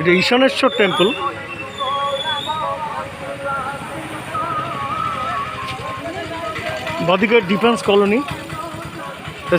এটা ঈশানেশ্বর টেম্পল বাদিকে defence colony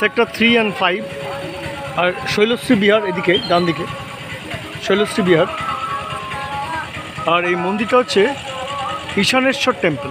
sector three and five আর শৈলশ্রী বিহার এদিকে ডান দিকে শৈলশ্রী বিহার। আর এই মন্দিরটা হচ্ছে ঈশানেশ্বর টেম্পল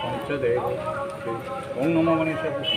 পঞ্চদেব ওং নম গণেশ କିଛି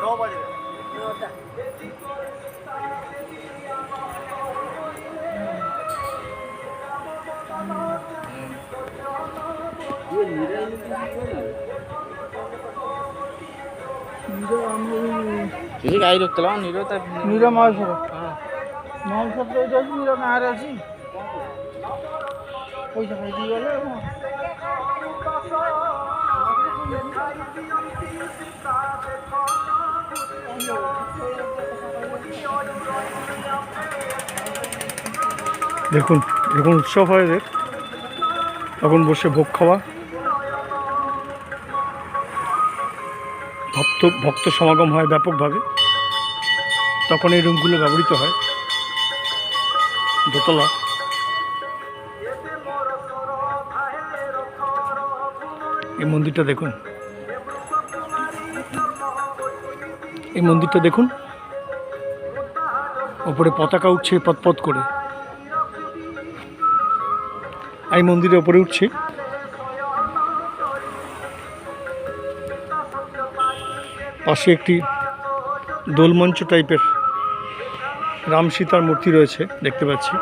Nobody. No, చూసి ఐదు ఎత్తులో నీరు నీరో మాల్సరు మాల్సర్లో చూసి నీరో ఆరేసి দেখুন এরকম উৎসব হয় দেখ এখন বসে ভোগ খাওয়া ভক্ত ভক্ত সমাগম হয় ব্যাপকভাবে। তখন এই রুমগুলো ব্যবহৃত হয়। দোতলা। এই মন্দিরটা দেখুন। এই মন্দিরটা দেখুন। ওপরে পতাকা উঠছে পথ করে। এই মন্দিরের ওপরে উঠছে। পাশে একটি দোলমঞ্চ টাইপের রাম সীতার মূর্তি রয়েছে দেখতে পাচ্ছি।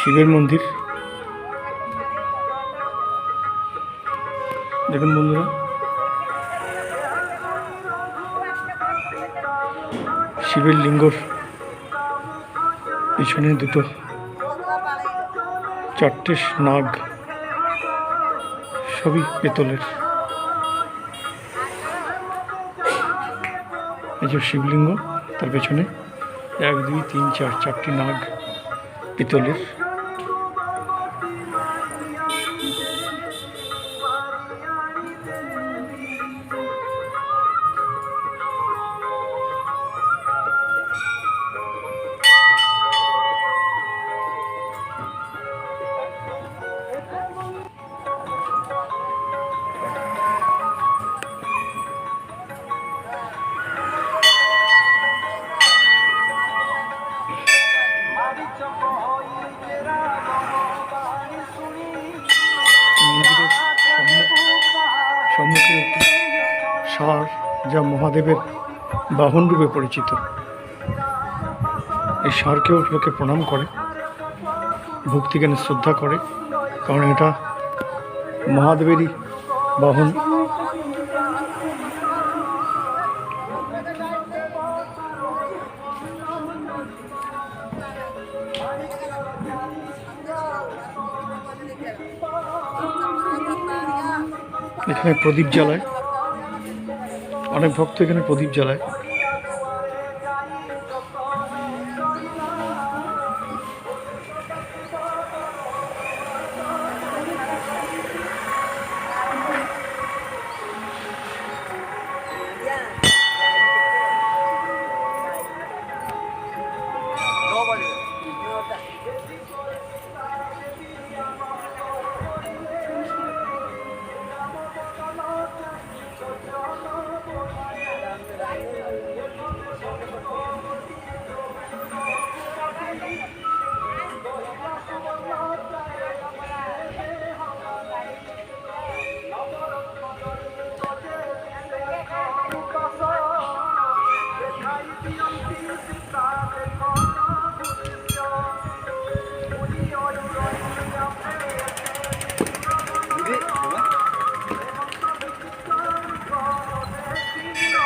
শিবের মন্দির। দেখুন বন্ধুরা। শিবের লিঙ্গর পিছনে দুটো চারটে নাগ, সবই পেতলের। এই যে শিবলিঙ্গ, তার পেছনে এক, দুই, তিন, চার, চারটি নাগ পিতলের। সম্মুখে একটি ষাঁড় যা মহাদেবের বাহন রূপে পরিচিত। এই ষাঁড়কেও লোকে প্রণাম করে ভক্তিজ্ঞানে শ্রদ্ধা করে, কারণ এটা মহাদেবেরই বাহন এখানে প্রদীপ জ্বালায়। অনেক ভক্ত এখানে প্রদীপ জ্বালায়।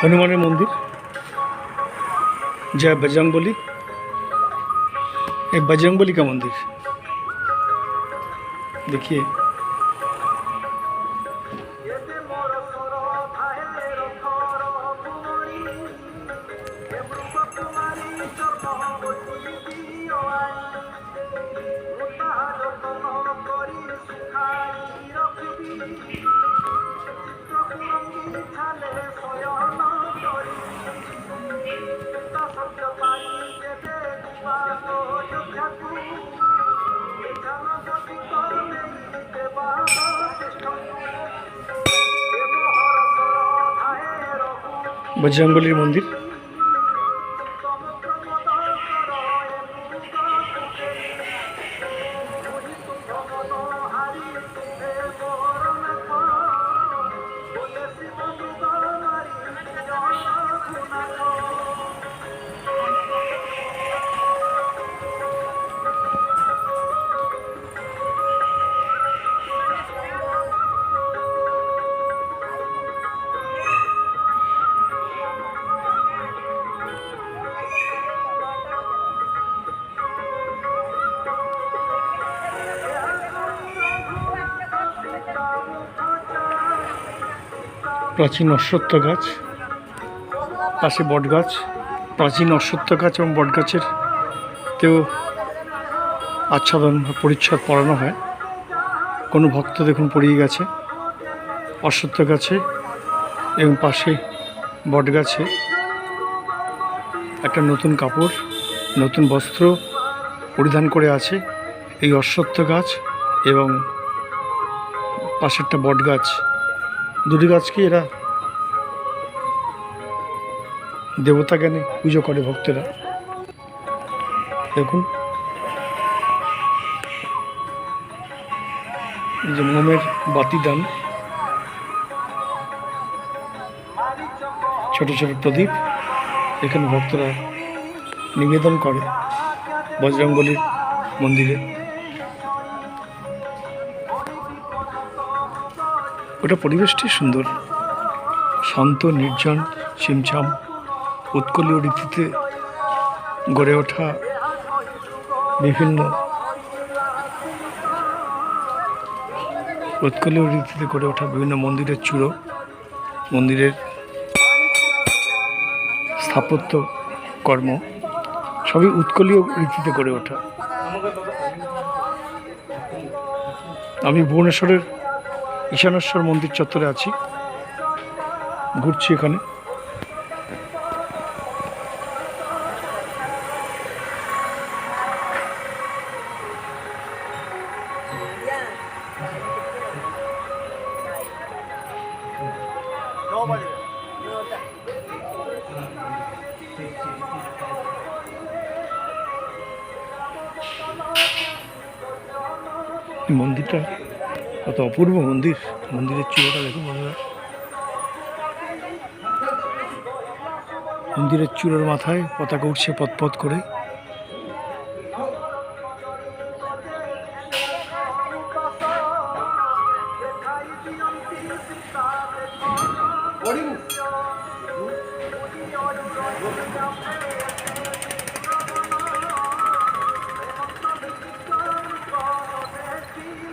হনুমানের মন্দির। যা বজরংবলী। এই বজরংবলী কা মন্দির। देखिए বজরংবলির মন্দির প্রাচীন অশ্বত্থ গাছ, পাশে বট গাছ প্রাচীন অশ্বত্থ গাছ এবং বট গাছের তেও আচ্ছাদন পরিচ্ছদ পড়ানো হয়। কোনো ভক্ত দেখুন পড়িয়ে গেছে। অশ্বত্থ গাছে এবং পাশে বট গাছে একটা নতুন কাপড়, নতুন বস্ত্র পরিধান করে আছে এই অশ্বত্থ গাছ এবং পাশেরটা বট গাছ দুটি গাছকে এরা? দেবতা জ্ঞানে পুজো করে ভক্তরা। দেখুন। যে মোমের বাতি দান। ছোট ছোট প্রদীপ এখানে ভক্তরা নিবেদন করে। বজরঙ্গলির মন্দিরে। ওটা পরিবেশটি সুন্দর। শান্ত, নির্জন ছিমছাম উৎকলীয় রীতিতে গড়ে ওঠা বিভিন্ন উৎকলীয় রীতিতে গড়ে ওঠা বিভিন্ন মন্দিরের চূড়ো, মন্দিরের স্থাপত্য, কর্ম, সবই উৎকলীয় রীতিতে গড়ে ওঠা। আমি ভুবনেশ্বরের ঈশানেশ্বর মন্দির চত্বরে আছি। ঘুরছি এখানে। মন্দিরটা কত অপূর্ব মন্দির মন্দিরের চূড়াটা দেখুন বন্ধুরা। মন্দিরের চূড়ার মাথায় পতাকা উঠছে পথ করে।